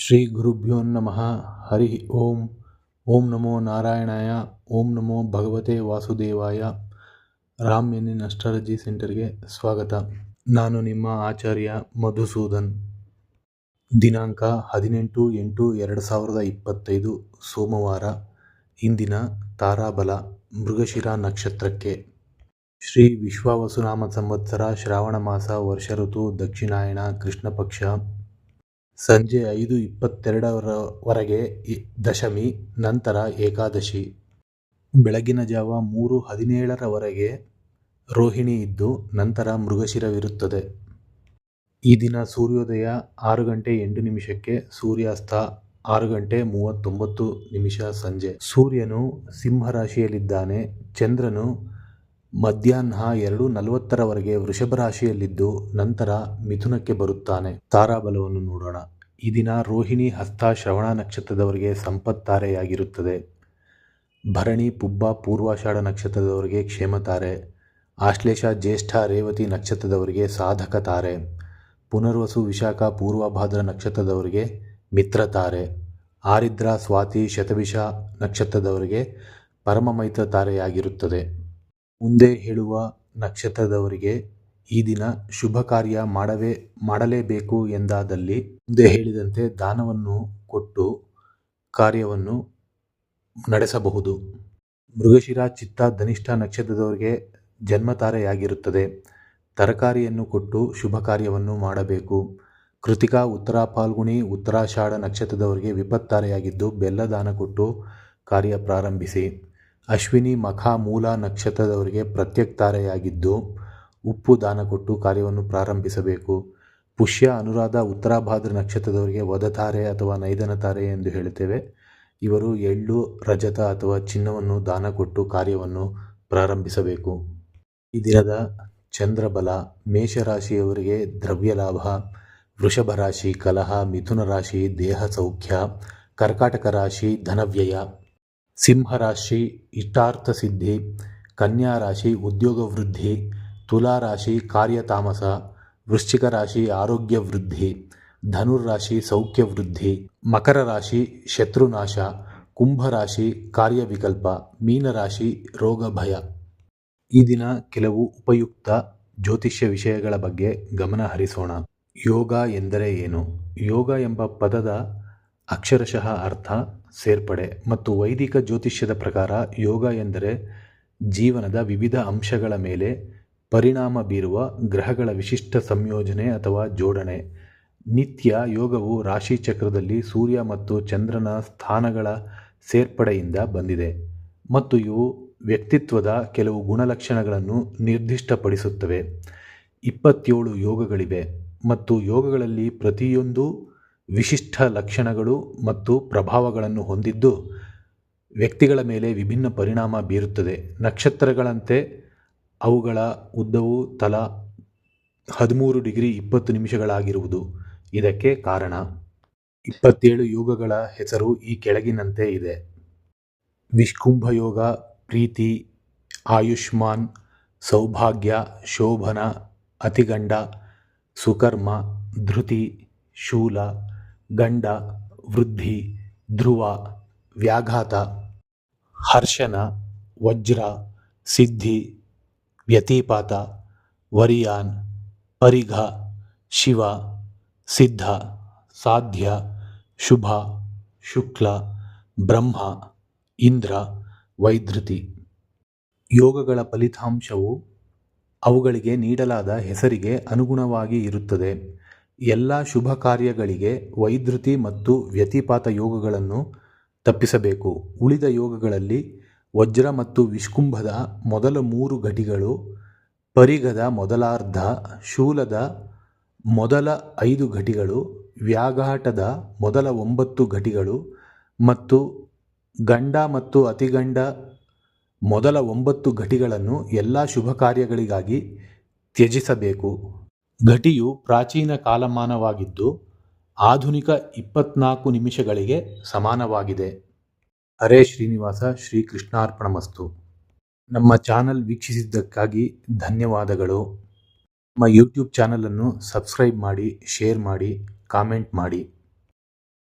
ಶ್ರೀ ಗುರುಭ್ಯೋ ನಮಃ. ಹರಿ ಓಂ. ಓಂ ನಮೋ ನಾರಾಯಣಾಯ. ಓಂ ನಮೋ ಭಗವತೆ ವಾಸುದೇವಾಯ. ರಾಮ್ ಎನ್ನಿನ್ ಅಸ್ಟ್ರಾಲಜಿ ಸೆಂಟರ್ಗೆ ಸ್ವಾಗತ. ನಾನು ನಿಮ್ಮ ಆಚಾರ್ಯ ಮಧುಸೂದನ್. ದಿನಾಂಕ ಹದಿನೆಂಟು ಎಂಟು ಎರಡು ಸಾವಿರದ ಇಪ್ಪತ್ತೈದು, ಸೋಮವಾರ. ಇಂದಿನ ತಾರಾಬಲ, ಮೃಗಶಿರ ನಕ್ಷತ್ರಕ್ಕೆ. ಶ್ರೀ ವಿಶ್ವಾವಸುನಾಮ ಸಂವತ್ಸರ ಶ್ರಾವಣ ಮಾಸ ವರ್ಷ ಋತು ದಕ್ಷಿಣಾಯಣ ಕೃಷ್ಣ ಪಕ್ಷ ಸಂಜೆ ಐದು ಇಪ್ಪತ್ತೆರಡರವರೆಗೆ ದಶಮಿ, ನಂತರ ಏಕಾದಶಿ. ಬೆಳಗಿನ ಜಾವ ಮೂರು ಹದಿನೇಳರವರೆಗೆ ರೋಹಿಣಿ ಇದ್ದು, ನಂತರ ಮೃಗಶಿರವಿರುತ್ತದೆ. ಈ ದಿನ ಸೂರ್ಯೋದಯ ಆರು ಗಂಟೆ ಎಂಟು ನಿಮಿಷಕ್ಕೆ, ಸೂರ್ಯಾಸ್ತ ಆರು ಗಂಟೆ ಮೂವತ್ತೊಂಬತ್ತು ನಿಮಿಷ ಸಂಜೆ. ಸೂರ್ಯನು ಸಿಂಹರಾಶಿಯಲ್ಲಿದ್ದಾನೆ, ಚಂದ್ರನು ಮಧ್ಯಾಹ್ನ ಎರಡು ನಲವತ್ತರವರೆಗೆ ವೃಷಭ ರಾಶಿಯಲ್ಲಿದ್ದು ನಂತರ ಮಿಥುನಕ್ಕೆ ಬರುತ್ತಾನೆ. ತಾರಾಬಲವನ್ನು ನೋಡೋಣ. ಈ ದಿನ ರೋಹಿಣಿ ಹಸ್ತ ಶ್ರವಣ ನಕ್ಷತ್ರದವರಿಗೆ ಸಂಪತ್ತಾರೆಯಾಗಿರುತ್ತದೆ. ಭರಣಿ, ಪುಬ್ಬ, ಪೂರ್ವಾಷಾಢ ನಕ್ಷತ್ರದವರಿಗೆ ಕ್ಷೇಮತಾರೆ. ಆಶ್ಲೇಷ, ಜ್ಯೇಷ್ಠ, ರೇವತಿ ನಕ್ಷತ್ರದವರಿಗೆ ಸಾಧಕ ತಾರೆ ಪುನರ್ವಸು, ವಿಶಾಖ, ಪೂರ್ವಭಾದ್ರ ನಕ್ಷತ್ರದವರಿಗೆ ಮಿತ್ರ ತಾರೆ ಆರಿದ್ರ, ಸ್ವಾತಿ ಶತಭಿಷ ನಕ್ಷತ್ರದವರಿಗೆ ಪರಮಮೈತ್ರ ತಾರೆಯಾಗಿರುತ್ತದೆ ಮುಂದೆ ಹೇಳುವ ನಕ್ಷತ್ರದವರಿಗೆ ಈ ದಿನ ಶುಭ ಕಾರ್ಯ ಮಾಡವೇ, ಮಾಡಲೇಬೇಕು ಎಂದಾದಲ್ಲಿ ಮುಂದೆ ಹೇಳಿದಂತೆ ದಾನವನ್ನು ಕೊಟ್ಟು ಕಾರ್ಯವನ್ನು ನಡೆಸಬಹುದು. ಮೃಗಶಿರ ಚಿತ್ತ ಧನಿಷ್ಠ ನಕ್ಷತ್ರದವರಿಗೆ ಜನ್ಮತಾರೆಯಾಗಿರುತ್ತದೆ. ತರಕಾರಿಯನ್ನು ಕೊಟ್ಟು ಶುಭ ಕಾರ್ಯವನ್ನು ಮಾಡಬೇಕು. ಕೃತಿಕಾ ಉತ್ತರ ಪಾಲ್ಗುಣಿ ಉತ್ತರಾಷಾಢ ನಕ್ಷತ್ರದವರಿಗೆ ವಿಪತ್ತಾರೆಯಾಗಿದ್ದು ಬೆಲ್ಲ ದಾನ ಕೊಟ್ಟು ಕಾರ್ಯ ಪ್ರಾರಂಭಿಸಿ. ಅಶ್ವಿನಿ ಮಖ ಮೂಲ ನಕ್ಷತ್ರದವರಿಗೆ ಪ್ರತ್ಯಕ್ ತಾರೆಯಾಗಿದ್ದು ಉಪ್ಪು ದಾನ ಕೊಟ್ಟು ಕಾರ್ಯವನ್ನು ಪ್ರಾರಂಭಿಸಬೇಕು. ಪುಷ್ಯ ಅನುರಾಧ ಉತ್ತರಾಭಾದ್ರ ನಕ್ಷತ್ರದವರಿಗೆ ವಧತಾರೆ ಅಥವಾ ನೈದನ ತಾರೆ ಎಂದು ಹೇಳುತ್ತೇವೆ. ಇವರು ಎಳ್ಳು, ರಜತ ಅಥವಾ ಚಿನ್ನವನ್ನು ದಾನ ಕೊಟ್ಟು ಕಾರ್ಯವನ್ನು ಪ್ರಾರಂಭಿಸಬೇಕು. ಈ ದಿನದ ಚಂದ್ರಬಲ ಮೇಷರಾಶಿಯವರಿಗೆ ದ್ರವ್ಯ ಲಾಭ ವೃಷಭ ರಾಶಿ ಕಲಹ, ಮಿಥುನ ರಾಶಿ ದೇಹ ಸೌಖ್ಯ, ಕರ್ಕಾಟಕ ರಾಶಿ ಧನವ್ಯಯ ಸಿಂಹ ರಾಶಿ ಇಷ್ಟಾರ್ಥ ಸಿದ್ಧಿ, ಕನ್ಯಾ ರಾಶಿ, ಉದ್ಯೋಗ ವೃದ್ಧಿ, ತುಲಾ ರಾಶಿ ಕಾರ್ಯತಾಮಸ ವೃಶ್ಚಿಕ ರಾಶಿ, ಆರೋಗ್ಯ ವೃದ್ಧಿ ಧನುರ್ರಾಶಿ ಸೌಖ್ಯ ವೃದ್ಧಿ, ಮಕರ ರಾಶಿ ಶತ್ರುನಾಶ ಕುಂಭರಾಶಿ ಕಾರ್ಯವಿಕಲ್ಪ ಮೀನರಾಶಿ ರೋಗ ಭಯ. ಈ ದಿನ ಕೆಲವು ಉಪಯುಕ್ತ ಜ್ಯೋತಿಷ್ಯ ವಿಷಯಗಳ ಬಗ್ಗೆ ಗಮನ ಹರಿಸೋಣ. ಯೋಗ ಎಂದರೆ ಏನು? ಯೋಗ ಎಂಬ ಪದದ ಅಕ್ಷರಶಃ ಅರ್ಥ ಸೇರ್ಪಡೆ ಮತ್ತು ವೈದಿಕ ಜ್ಯೋತಿಷ್ಯದ ಪ್ರಕಾರ ಯೋಗ ಎಂದರೆ ಜೀವನದ ವಿವಿಧ ಅಂಶಗಳ ಮೇಲೆ ಪರಿಣಾಮ ಬೀರುವ ಗ್ರಹಗಳ ವಿಶಿಷ್ಟ ಸಂಯೋಜನೆ ಅಥವಾ ಜೋಡಣೆ. ನಿತ್ಯ ಯೋಗವು ರಾಶಿ ಚಕ್ರದಲ್ಲಿ ಸೂರ್ಯ ಮತ್ತು ಚಂದ್ರನ ಸ್ಥಾನಗಳ ಸೇರ್ಪಡೆಯಿಂದ ಬಂದಿದೆ ಮತ್ತು ಇವು ವ್ಯಕ್ತಿತ್ವದ ಕೆಲವು ಗುಣಲಕ್ಷಣಗಳನ್ನು ನಿರ್ದಿಷ್ಟಪಡಿಸುತ್ತವೆ. ಇಪ್ಪತ್ತೇಳು ಯೋಗಗಳಿವೆ ಮತ್ತು ಯೋಗಗಳಲ್ಲಿ ಪ್ರತಿಯೊಂದು ವಿಶಿಷ್ಟ ಲಕ್ಷಣಗಳು ಮತ್ತು ಪ್ರಭಾವಗಳನ್ನು ಹೊಂದಿದ್ದು ವ್ಯಕ್ತಿಗಳ ಮೇಲೆ ವಿಭಿನ್ನ ಪರಿಣಾಮ ಬೀರುತ್ತದೆ. ನಕ್ಷತ್ರಗಳಂತೆ ಅವುಗಳ ಉದ್ದವು ತಲಾ ಹದಿಮೂರು ಡಿಗ್ರಿ ಇಪ್ಪತ್ತು ನಿಮಿಷಗಳಾಗಿರುವುದು. ಇದಕ್ಕೆ ಕಾರಣ ಇಪ್ಪತ್ತೇಳು ಯೋಗಗಳ ಹೆಸರು ಈ ಕೆಳಗಿನಂತೆ ಇದೆ. ವಿಷ್ಕುಂಭ ಯೋಗ, ಪ್ರೀತಿ, ಆಯುಷ್ಮಾನ್, ಸೌಭಾಗ್ಯ, ಶೋಭನ, ಅತಿಗಂಡ, ಸುಕರ್ಮ, ಧೃತಿ, ಶೂಲ ಗಂಡ, ವೃದ್ಧಿ, ಧ್ರುವ, ವ್ಯಾಘಾತ, ಹರ್ಷನ, ವಜ್ರ, ಸಿದ್ಧಿ, ವ್ಯತಿಪಾತ, ವರಿಯಾನ್, ಪರಿಘ, ಶಿವ, ಸಿದ್ಧ, ಸಾಧ್ಯ, ಶುಭ, ಶುಕ್ಲ, ಬ್ರಹ್ಮ, ಇಂದ್ರ ವೈದೃತಿ ಯೋಗಗಳ ಫಲಿತಾಂಶವು ಅವುಗಳಿಗೆ ನೀಡಲಾದ ಹೆಸರಿಗೆ ಅನುಗುಣವಾಗಿ ಇರುತ್ತದೆ. ಎಲ್ಲ ಶುಭ ಕಾರ್ಯಗಳಿಗೆ ವೈಧೃತಿ ಮತ್ತು ವ್ಯತಿಪಾತ ಯೋಗಗಳನ್ನು ತಪ್ಪಿಸಬೇಕು. ಉಳಿದ ಯೋಗಗಳಲ್ಲಿ ವಜ್ರ ಮತ್ತು ವಿಷ್ಕುಂಭದ ಮೊದಲ ಮೂರು ಘಟಿಗಳು ಪರಿಗದ ಮೊದಲಾರ್ಧ, ಶೂಲದ ಮೊದಲ ಐದು ಘಟಿಗಳು, ವ್ಯಾಘಾಟದ ಮೊದಲ ಒಂಬತ್ತು ಘಟಿಗಳು ಮತ್ತು ಗಂಡ ಮತ್ತು ಅತಿಗಂಡ ಮೊದಲ ಒಂಬತ್ತು ಘಟಿಗಳನ್ನು ಎಲ್ಲ ಶುಭ ಕಾರ್ಯಗಳಿಗಾಗಿ ತ್ಯಜಿಸಬೇಕು. ಘಟಿಯು ಪ್ರಾಚೀನ ಕಾಲಮಾನವಾಗಿದ್ದು ಆಧುನಿಕ ಇಪ್ಪತ್ನಾಲ್ಕು ನಿಮಿಷಗಳಿಗೆ ಸಮಾನವಾಗಿದೆ. ಹರೇ ಶ್ರೀನಿವಾಸ, ಶ್ರೀ ಕೃಷ್ಣಾರ್ಪಣಮಸ್ತು. ನಮ್ಮ ಚಾನಲ್ ವೀಕ್ಷಿಸಿದ್ದಕ್ಕಾಗಿ ಧನ್ಯವಾದಗಳು. ನಮ್ಮ ಯೂಟ್ಯೂಬ್ ಚಾನಲನ್ನು ಸಬ್ಸ್ಕ್ರೈಬ್ ಮಾಡಿ, ಶೇರ್ ಮಾಡಿ, ಕಾಮೆಂಟ್ ಮಾಡಿ.